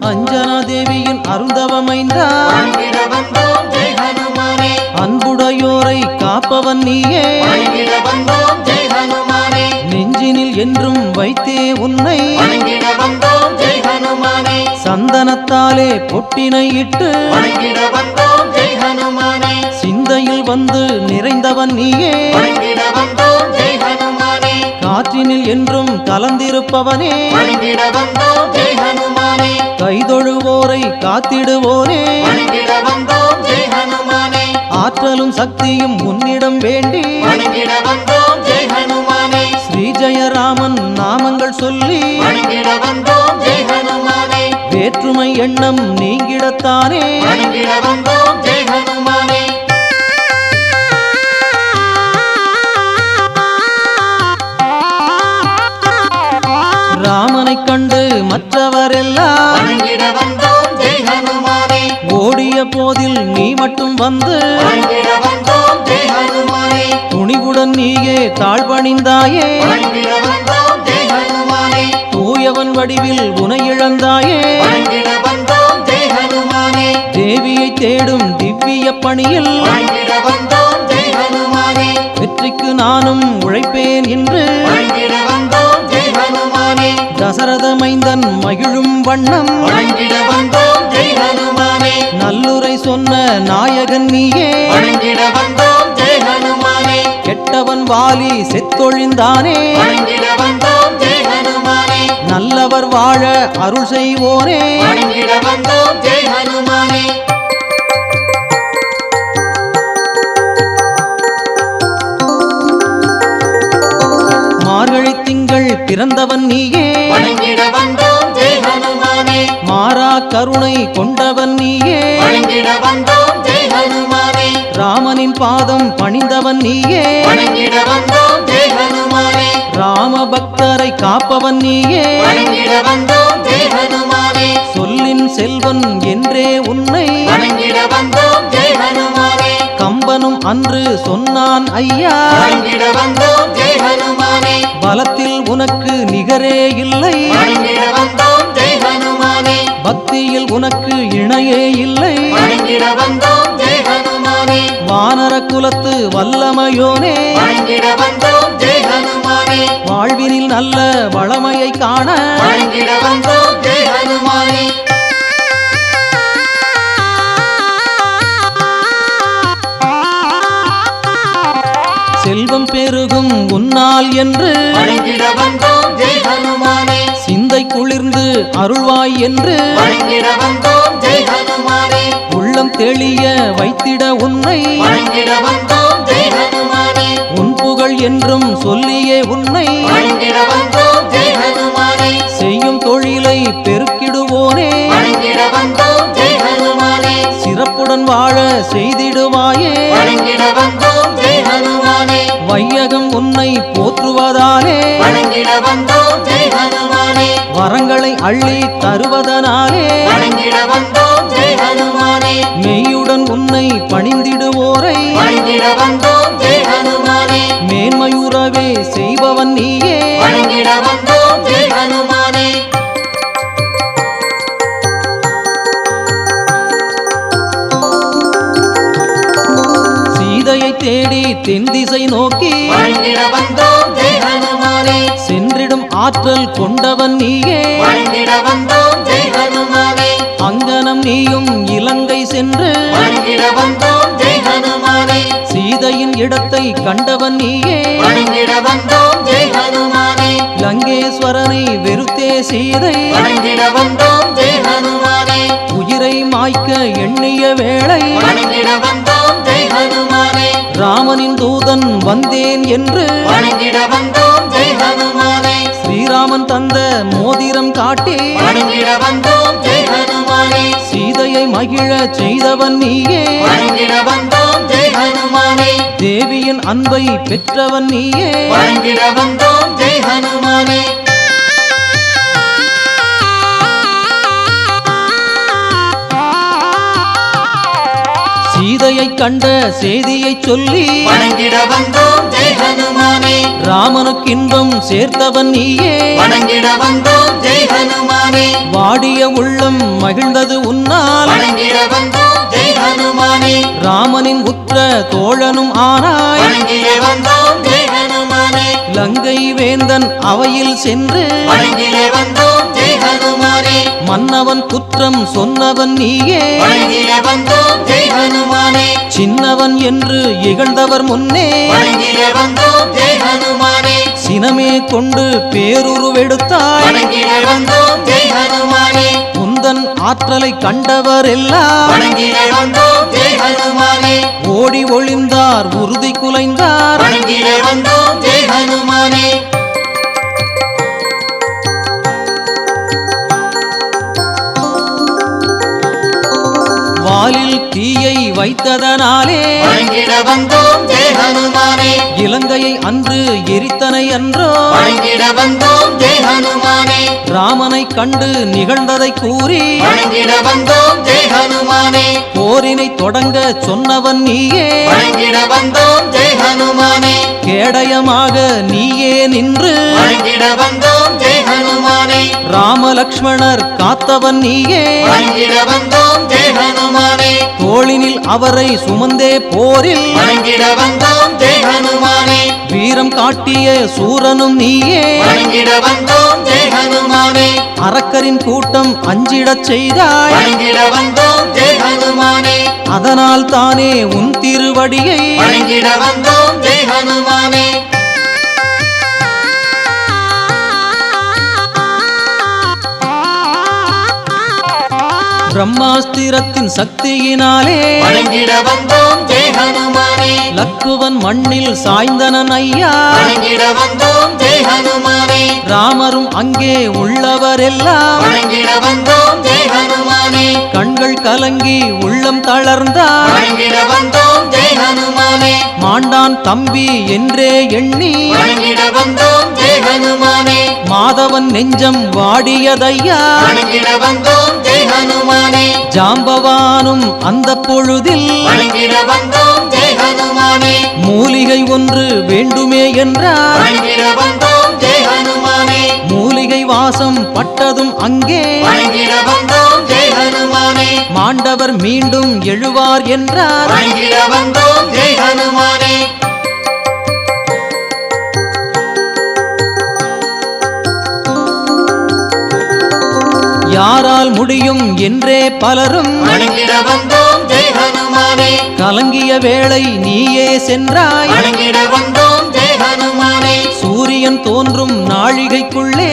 அஞ்சனா தேவியின் அருந்தவமைந்தா அன்புடையோரை காப்பவன் நீயே. நெஞ்சினில் என்றும் வைத்தே உன்னை. சந்தனத்தாலே பொட்டினை இட்டு. சிந்தையில் வந்து நிறைந்தவன் நீயே. காற்றினில் என்றும் கலந்திருப்பவனே. கைதொழுவோரை காத்திடுவோனே. ஹனுமானே. ஆற்றலும் சக்தியும் உன்னிடம் வேண்டி. ஸ்ரீ ஜெயராமன் நாமங்கள் சொல்லி. வேற்றுமை எண்ணம் நீங்கிடத்தானே. ராமனைக் கண்டு மற்றவரெல்லாம் ஓடிய போதில் நீ மட்டும் வந்து துணிவுடன் நீயே தாழ்பணிந்தாயே. தூயவன் வடிவில் உனை இழந்தாயே. வணங்கிட வந்தோம் ஜெய் ஹனுமானே. தேவியை தேடும் திவ்ய பணியில் வெற்றிக்கு நானும் உழைப்பேன் என்று தசரத மைந்தன் மகிழும் வண்ணம். நல்லுரை சொன்ன நாயகன் நீயே. கெட்டவன் வாலி செத்தொழிந்தானே. நல்லவர் வாழ அருள் வணங்கிட வந்தோம் ஜெய் ஹனுமானே. பிறந்தவன் நீயே. மாறா கருணை கொண்டவன் நீயே. ராமனின் பாதம் பணிந்தவன் நீயே. ராம பக்தரை காப்பவன் நீயே. சொல்லின் செல்வன் என்றே உன்னை. கம்பனும் அன்று சொன்னான் ஐயா பலத்தில் உனக்கு நிகரே இல்லை. பக்தியில் உனக்கு இணையே இல்லை. வானர குலத்து வல்லமையோனே. வாழ்வினில் நல்ல வளமையை காண. செல்வம் பெருகும் உன்னால் என்று சிந்தை குளிர்ந்து அருள்வாய் என்று உள்ளம் தெளிய வைத்திட உன்னை உன் புகழ் என்றும் சொல்லியே உன்னை செய்யும் தொழிலை வந்தோம் ஜெய் ஹனுமானே. வரங்களை அள்ளி தருவதனாலே வணங்கிட வந்தோம் ஜெய் ஹனுமானே. மெய்யுடன் உன்னை பணிந்திடுவோரை வணங்கிட வந்தோம் ஜெய் ஹனுமானே. மேன்மையுறவே செய்பவன் நீயே. வணங்கிட வந்தோம் ஜெய் ஹனுமானே. சீதையை தேடி தென் திசை நோக்கி வணங்கிட வந்தோம் ஜெய் ஹனுமானே. சென்றிடும் ஆற்றல் கொண்டவன் நீயே. அங்கனம் நீயும் இலங்கை சென்று. சீதையின் இடத்தை கண்டவன் நீயே. லங்கேஸ்வரனை வெறுத்தே சீதை. உயிரை மாய்க்க எண்ணிய வேளை. ராமனின் தூதன் வந்தேன் என்று. வந்தோம் ஜெய் ஸ்ரீராமன் தந்த மோதிரம் காட்டி வந்தோம் ஜெய் ஹனுமானே. சீதையை மகிழ செய்தவன் நீயே. வந்தோம் ஜெய் ஹனுமானே. தேவியின் அன்பை பெற்றவன் நீயே. வந்தோம் ஜெய் ஹனுமானே. சீதையை கண்ட செய்தியை சொல்லி வணங்கிட வந்தோம் ஜெய் ஹனுமானே. ராமனுக்கு இன்பம் சேர்த்தவன் நீயே. வணங்கிட வந்தோம் ஜெய் ஹனுமானே. வாடிய உள்ளம் மகிழ்ந்தது உன்னால். வணங்கிட வந்தோம் ஜெய் ஹனுமானே. ராமனின் உற்ற தோழனும் ஆனாய். வணங்கிட வந்தோம் ஜெய் ஹனுமானே. லங்கை வேந்தன் அவையில் சென்று. வணங்கிட வந்தோம் ஹனுமானே மன்னவன் குற்றம் சொன்னவன் நீயே. சின்னவன் என்று இகழ்ந்தவர் முன்னே. சினமே கொண்டு பேருருவெடுத்தாய். உந்தன் ஆற்றலை கண்டவர் எல்லாம் ஓடி ஒளிந்தார் உறுதி குலைந்தார். வாலில் தீயை வைத்ததனாலே வந்தோம் ஜெய் ஹனுமானே. இலங்கையை அன்று எரித்தனை அன்றோ வந்தோம் ஜெய் ஹனுமானே. ராமனை கண்டு நிகழ்ந்ததை கூறி வந்தோம் ஜெய் ஹனுமானே. போரினை தொடங்க சொன்னவன் நீயே. வந்தோம் ஜெய் ஹனுமானே. கேடயமாக நீயே நின்று வந்தோம் ஹனுமானே. ராமலக்ஷ்மணர் காத்தவன் நீயே. வணங்கிட வந்தோம் ஜெய் ஹனுமானே. தோளினில் அவரை சுமந்தே போரில். வணங்கிட வந்தோம் ஜெய் ஹனுமானே. வீரம் காட்டிய சூரனும் நீயே. வணங்கிட வந்தோம் ஜெய் ஹனுமானே. அரக்கரின் கூட்டம் அஞ்சிடச் செய்தாய். வணங்கிட வந்தோம் ஜெய் ஹனுமானே. அதனால் தானே உன் திருவடியை. வணங்கிட வந்தோம் ஜெய் ஹனுமானே. பிரம்மாஸ்திரத்தின் சக்தியினாலே வணங்கிட வந்தோம் ஜெய் ஹனுமானே. லக்குவன் மண்ணில் சாய்ந்தனன் ஐயா. வணங்கிட வந்தோம் ஜெய் ஹனுமானே. ராமரும் அங்கே உள்ளவரெல்லாம் வணங்கிட வந்தோம் ஜெய் ஹனுமானே. கண்கள் கலங்கி உள்ளம் தளர்ந்தார் வணங்கிட வந்தோம் ஜெய் ஹனுமானே. மாண்டான் தம்பி என்றே எண்ணி வணங்கிட வந்தோம் ஜெய் ஹனுமானே. மாதவன் நெஞ்சம் வாடியதையா. வணங்கிட வந்தோம் ஹனுமானே ஜாம்பவானும் அந்த பொழுதில் வணங்கிட வந்தோம் ஜெய் ஹனுமானே மூலிகை ஒன்று வேண்டுமே என்றார். வணங்கிட வந்தோம் ஜெய் ஹனுமானே மூலிகை வாசம் பட்டதும் அங்கே. வணங்கிட வந்தோம் ஜெய் ஹனுமானே மாண்டவர் மீண்டும் எழுவார் என்றார். வணங்கிட வந்தோம் ஜெய் ஹனுமானே யாரால் முடியும் என்றே பலரும் கலங்கிய வேளை நீயே சென்றாய். சூரியன் தோன்றும் நாழிகைக்குள்ளே.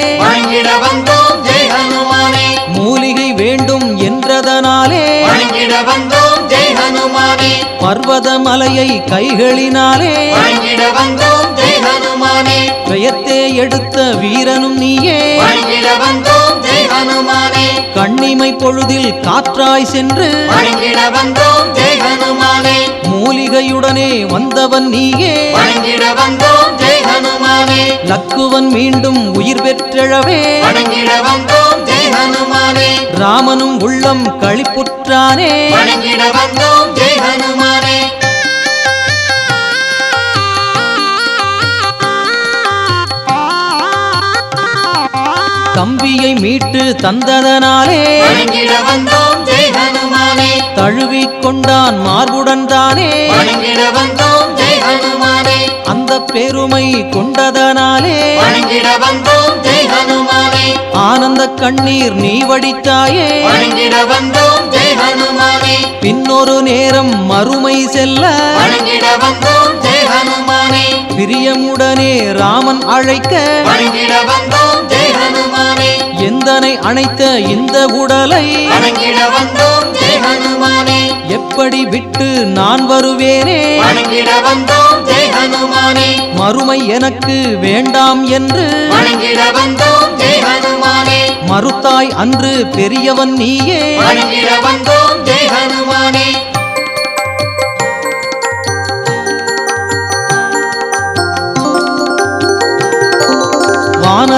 மூலிகை வேண்டும் என்றதனாலே. பர்வத மலையை கைகளினாலே. பெயர்த்தே எடுத்த வீரனும் நீயே. வந்தோம் ஹனுமானே கண்ணிமை பொழுதில் காற்றாய் சென்று வணங்கிட வந்தோம் ஜெய் ஹனுமானே மூலிகையுடனே வந்தவன் நீயே. வணங்கிட வந்தோம் ஜெய் ஹனுமானே லக்குவன் மீண்டும் உயிர் பெற்றெழவே. வணங்கிட வந்தோம் ஜெய் ஹனுமானே ராமனும் உள்ளம் களிப்புற்றானே. வணங்கிட வந்தோம் ஜெய் ஹனுமானே தம்பியை மீட்டு தந்ததனாலே தழுவிக் கொண்டான் மார்புடன் தானே. அந்த பெருமை கொண்டதனாலே ஆனந்த கண்ணீர் நீ வடித்தாயே. பின்னொரு நேரம் மறுமை செல்ல பிரியமுடனே ராமன் அழைக்க எந்தனை அணைத்த இந்த உடலை? எப்படி விட்டு நான் வருவேனே? மறுமை எனக்கு வேண்டாம் என்று? மறுத்தாய் அன்று பெரியவன் நீயே.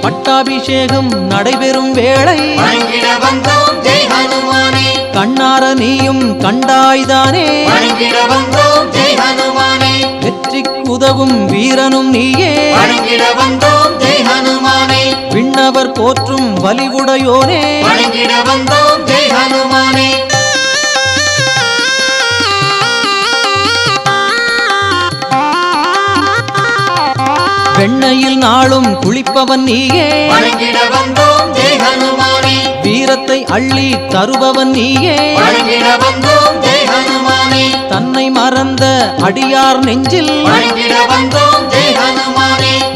பட்டாபிஷேகம் நடைபெறும் வேளை. கண்ணார நீயும் கண்டாய்தானே. வெற்றிக்கு உதவும் வீரனும் நீயே. விண்ணவர் போற்றும் வலிவுடையோனே. வந்தோம் ஜெய் ஹனுமானே. வெண்ணையில் நாளும் குளிப்பவன் நீயே. வீரத்தை அள்ளி தருபவன் நீயே. தன்னை மறந்த அடியார் நெஞ்சில்.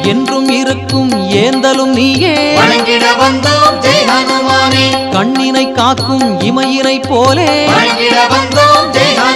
என்றும் இருக்கும் ஏந்தலும் நீயே. கண்ணினை காக்கும் இமையினை போலே.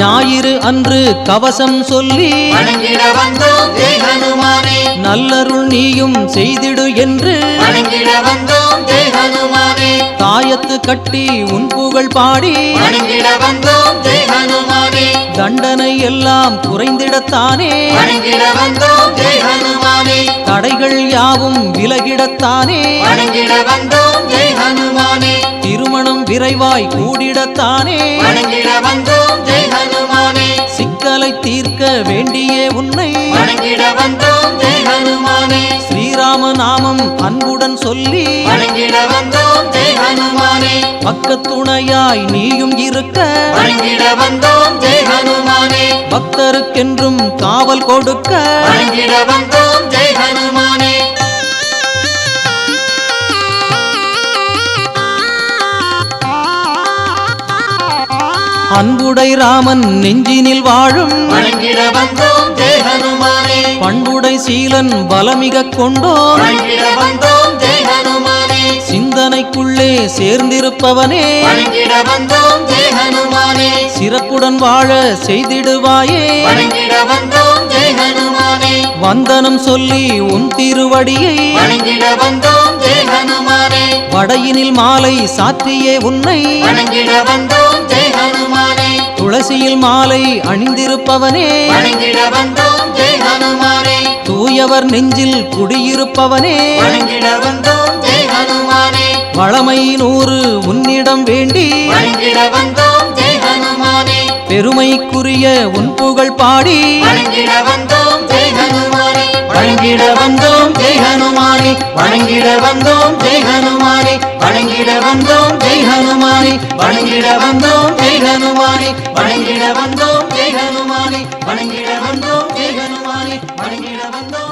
ஞாயிறு அன்று கவசம் சொல்லி நல்லருள் நீயும் செய்திடு என்று தாயத்து கட்டி உன் புகழ் பாடி தண்டனை எல்லாம் குறைந்திடத்தானே. தடைகள் யாவும் விலகிடத்தானே. திருமணம் விரைவாய் கூடிடத்தானே சிக்கலை தீர்க்க வேண்டியே உன்னை. ஸ்ரீராம நாமம் அன்புடன் சொல்லி. பக்கத்துணையாய் நீயும் இருக்க. பக்தருக்கென்றும் காவல் கொடுக்க. அன்புடை ராமன் நெஞ்சினில் வாழும். பண்புடை சீலன் பலமிக கொண்டோம் சிந்தனைக்குள்ளே சேர்ந்திருப்பவனே. சிறப்புடன் வாழ செய்திடுவாயே. வந்தனம் சொல்லி உன் திருவடியை. வடையினில் மாலை சாற்றியே உன்னை. துளசியில் மாலை அணிந்திருப்பவனே. தூயவர் நெஞ்சில் குடியிருப்பவனே. வளமை நூறு உன்னிடம் வேண்டி. பெருமைக்குரிய உன் புகழ் பாடி. வணங்கிட வந்தோம் ஜெய் ஹனுமானே. வணங்கிட வந்தோம் ஜெய் ஹனுமானே. வணங்கிட வந்தோம் ஜெய் ஹனுமானே. வணங்கிட வந்தோம் ஜெய் ஹனுமானே. வணங்கிட வந்தோம் ஜெய் ஹனுமானே. வணங்கிட வந்தோம் ஜெய் ஹனுமானே. வணங்கிட வந்தோம்.